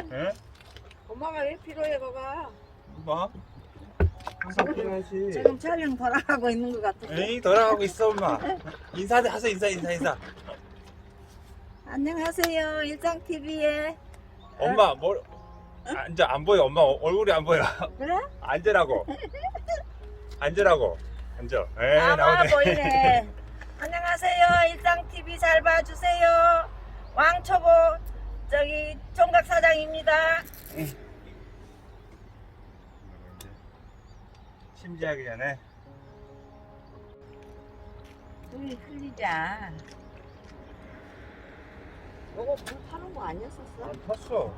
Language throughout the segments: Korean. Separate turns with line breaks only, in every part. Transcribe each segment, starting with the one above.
응?
엄마가 왜 필요해 거가?
뭐? 항상 필요하지.
지금 촬영 돌아가고 있는 것 같아.
에이 돌아가고 있어 엄마. 인사도 하세요 인사 인사 인사.
안녕하세요 일상 TV에.
엄마 뭘 앉아 안 보여 엄마 어- 얼굴이 안 보여.
그래?
앉으라고. 앉으라고. 앉아. 에이
아마
나오네.
보이네. 안녕하세요 일상 TV 잘 봐주세요. 왕초보 저기 총각 사장입니다.
심지하기 전에
우리 흘리자. 요거 불 타는 거 아니었었어?
안 탔어.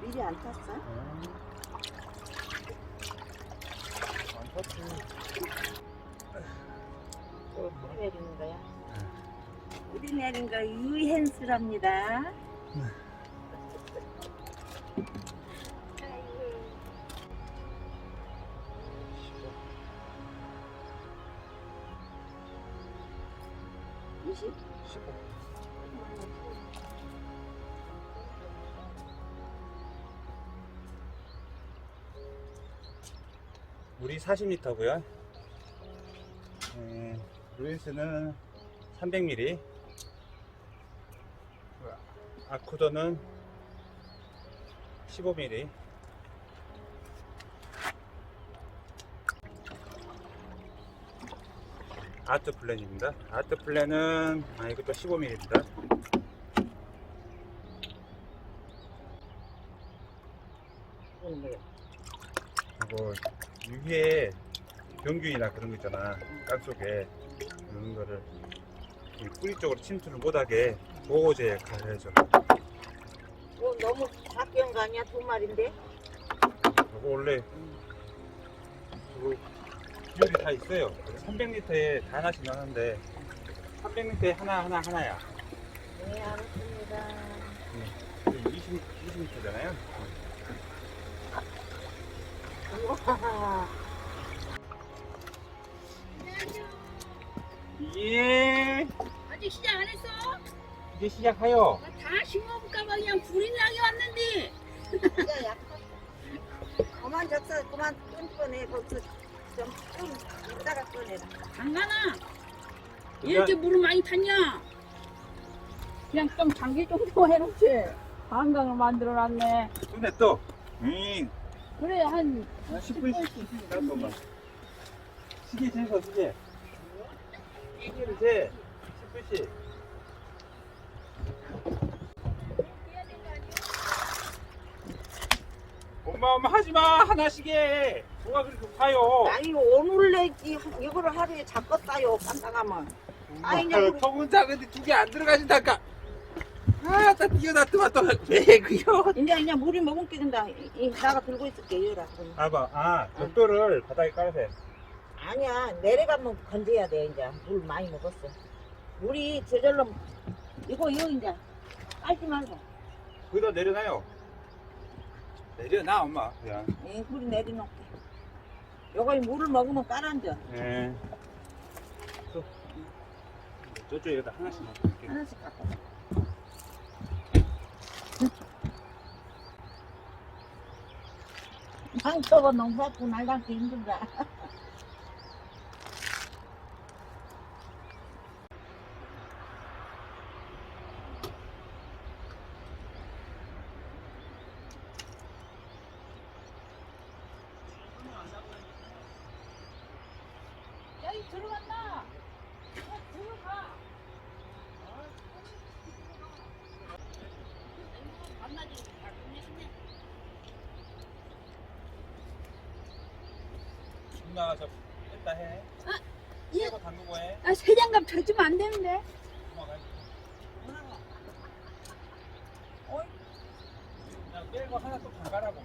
미리 안 탔어?
음. 안 탔지.
또 뿌리 내리는 거야? 뿌리 내린 거 유hen스랍니다.
물이 40리터고요. 음, 루이스는 300ml. 아쿠더는 15ml. 아트 플랜입니다. 아트 플랜은 아 이것도 15ml입니다. 그리고 위에 병균이나 그런 거 있잖아 땅 속에 그런 거를 이 뿌리 쪽으로 침투를 못하게 보호제 가려줘.
이거 너무 작게 한거 아니야? 두 마리인데?
이거 원래 그 비율이 다 있어요. 300리터에 다 하나씩 나는데 300리터에 하나 하나 하나야.
네, 알았습니다.
20 20리터잖아요.
우와.
예.
아직 시작 안 했어?
이제 시작하여.
다 심어볼까 봐 그냥 불이 나게 왔는데.
그만 적서 그만 거기서 좀 좀 이따가 꺼내라.
안 가나? 왜 이렇게 물을 많이 탔냐? 그냥 좀 장기 정도 해놓지 한강을 만들어놨네
근데 또, 음,
그래 한
10분씩 잠깐만. 시계 재서 시계. 시계를 재. 10분씩. 엄마 엄마 하지 마 하나씩 해 뭐가 그렇게 높아요
아니 오늘 내지 이거를 하루에 잡고 싸요 깜짝하면. 아이, 이제 우리-
통은 작은데 두 개 안 들어가진다니까 아나 뛰어났더만 또 왜 그요
이제 이제 물이 먹은 게 된다. 이- 이 나가 들고 있을게. 그럼.
봐봐 아 벽돌을 바닥에 깔아서 해
아니야 내려가면 건져야 돼 이제 물 많이 먹었어. 물이 저절로 이거 이거 이제 깔지 말고.
거기다 내려놔요 내려놔 엄마 그냥
이 물이 내려놓게. 요거 이 물을 먹으면 깔아앉아.
네. 또 저쪽에다 하나씩 넣을게.
하나씩 갖고. 상처가 너무 받고 날담기 힘들다.
여기 들어간다 그냥 들어가 만나지 잘 보내겠네
누나 저 뺐다 해.
아,
새
예.
거 담그고 해.
아 세 장갑 젖으면 안 되는데
엄마가 해.
어이.
그냥 빼고 하나 또 담가라고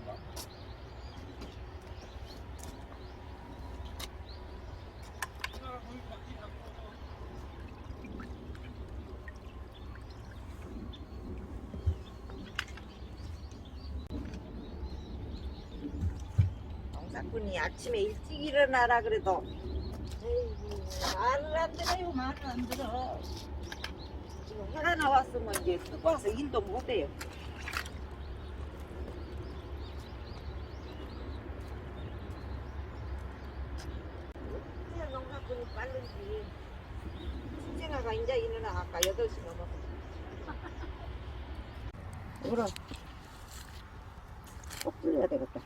분이 아침에 일찍 일어나라 그래도. 에이구, 말을 안 들어요 말을 안 들어. 지금 해가 나왔으면 이제 뜨거워서 일도 못해요. 이제 일어나 아까 8시 넘어. 울어. 꼭 불려야 되겠다.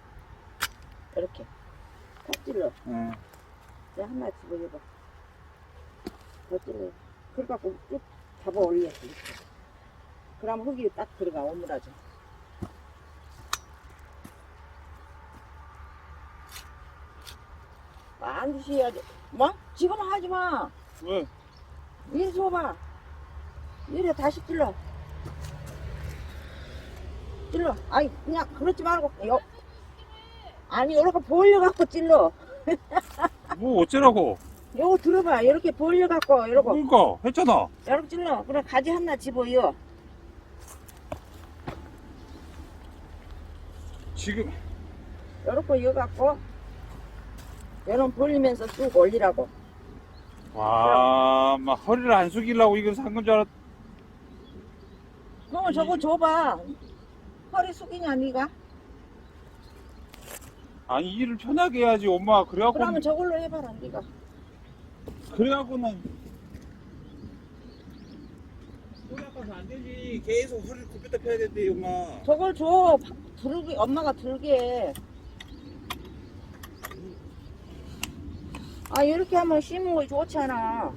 이렇게. 꼭 찔러.
응.
이제 하나 집어줘봐. 더 찔러. 그래갖고 쭉 잡아 올려. 이렇게. 그럼 흙이 딱 들어가, 오므라져. 반드시 해야 돼. 뭐? 지금 하지 마.
왜?
이리 줘봐. 이래 다시 찔러. 찔러. 아니, 그냥 그렇지 말고, 요. 아니, 이렇게 벌려갖고 찔러.
뭐 어쩌라고?
요거 들어봐. 이렇게 벌려갖고, 이러고,
그러니까 했잖아.
이렇게 찔러. 그래, 가지 하나 집어요.
지금
이렇게 이어갖고, 요런 벌리면서 쭉 올리라고.
와, 막 허리를 안 숙이려고 이거 산건 줄 알았.
너 저거 줘봐. 허리 숙이냐, 니가?
아니 일을 편하게 해야지 엄마. 그래갖고
그러면 저걸로 해봐라, 니가.
그래갖고는 허리 아파서 안 되지. 계속 허리를 굽혔다 펴야 된대 엄마.
저걸 줘. 들게, 엄마가 들게. 아, 이렇게 하면 심은 거 좋잖아.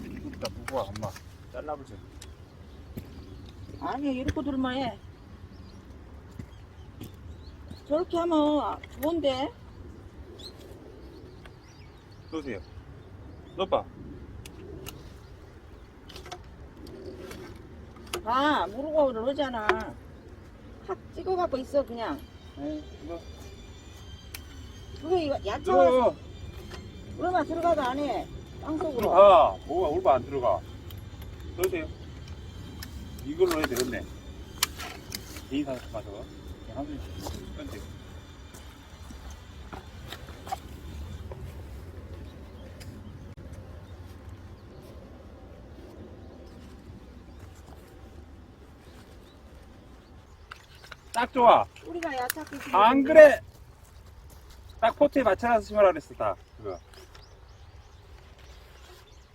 무겁다 무거워 엄마. 잘라보자.
아니, 이렇게 들만 해. 저렇게 하면 좋은데?
쏘세요. 넣어봐.
아, 무르고 그러잖아. 확 찍어갖고 있어, 그냥.
에이, 이거
그게 이거 얕아서
들어.
그러면 들어가도 안 해. 땅속으로.
들어가. 뭐가 올바 안 들어가. 넣으세요. 이걸로 해야 되겠네. 개인 사서 가져가. 딱 좋아.
우리가 심는
안 그래? 딱 포트에 맞춰서 심으라 그랬어, 다. 그거.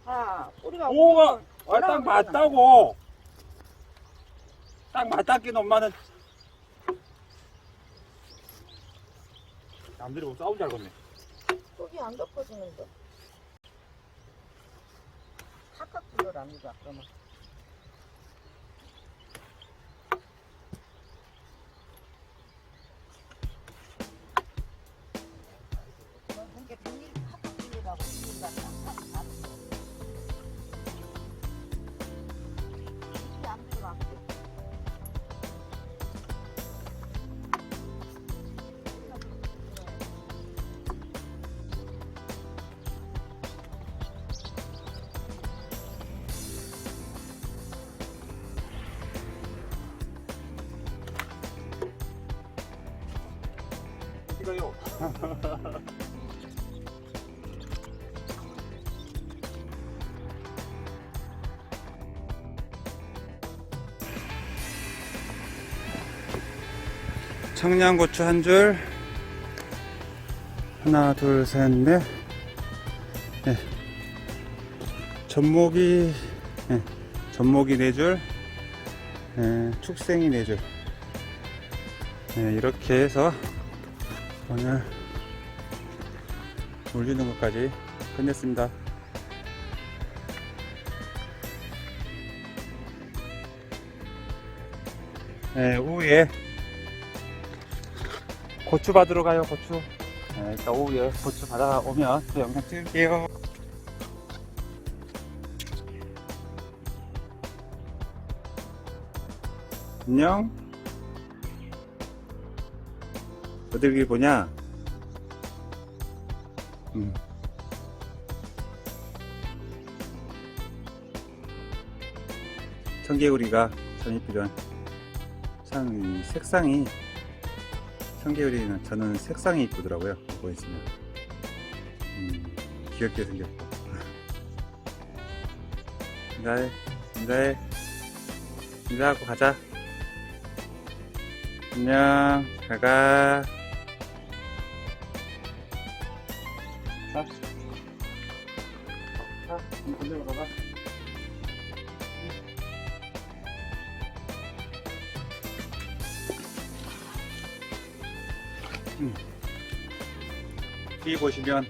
아, 우리가
오가, 아, 딱 맞다고. 딱 맞다기는 엄마는. 남들이 뭐 싸우지 알겠네.
속이 안 덮어지는데. 탁탁 불러랍니다, 그러면.
어디가요? 청양고추 한 줄. 하나, 둘, 셋, 넷. 네. 전목이, 네. 전목이 네 줄. 네. 축생이 네 줄. 네, 이렇게 해서 오늘 올리는 것까지 끝냈습니다. 네, 오후에 고추 받으러 가요, 고추. 네, 일단 오후에 고추 받아 오면 또 영상 찍을게요. 안녕. 어딜 보냐? 음. 청개구리가 이 색상이 청개구리는 저는 색상이 이쁘더라고요 보고 있으면. 음, 귀엽게 생겼고. 인사해 인사해. 인사하고 가자. 안녕 잘가 이쪽으로 가봐. 음. 여기 보시면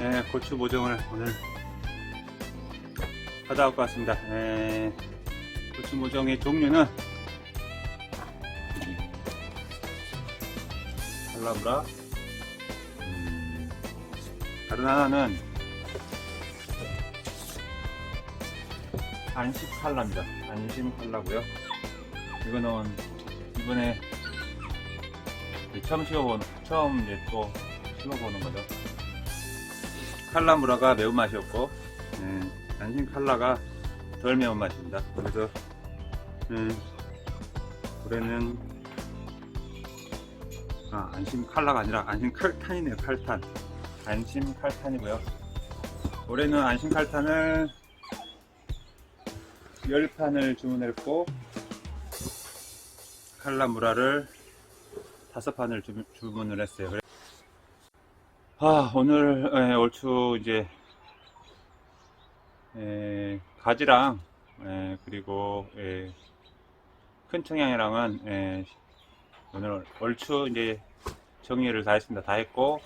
예, 고추 모종을 오늘 받아올 것 같습니다. 예, 고추 모종의 종류는 칼라브라 음, 다른 하나는 안심 칼라입니다. 안심 칼라고요. 이거는 이번에 처음 씌워보는 처음 이제 또 씌워보는 거죠. 칼라 무라가 매운맛이었고 음, 안심 칼라가 덜 매운맛입니다. 그래서 음, 올해는 아, 안심 칼라가 아니라 안심 칼탄이네요. 칼탄. 안심 칼탄이고요. 올해는 안심 칼탄을 10판을 주문했고 칼라무라를 5판을 주, 주문을 했어요. 아, 오늘 에, 얼추 이제 에, 가지랑 에, 그리고 에, 큰 청양이랑은 에, 오늘 얼추 이제 정리를 다 했습니다. 다 했고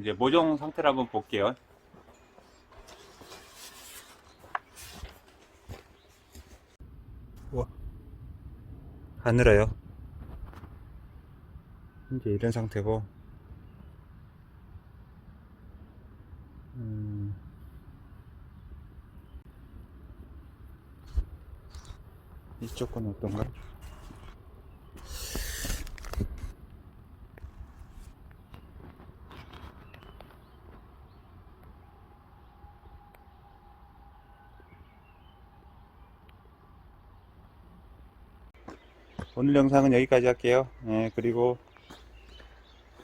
이제 모종 상태를 한번 볼게요. 우와. 하늘어요. 이제 이런 상태고. 음. 이쪽 건 어떤가? 오늘 영상은 여기까지 할게요. 예, 그리고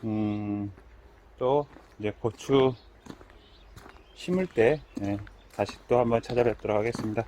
음, 또 이제 고추 심을 때 예, 다시 또 한번 찾아뵙도록 하겠습니다.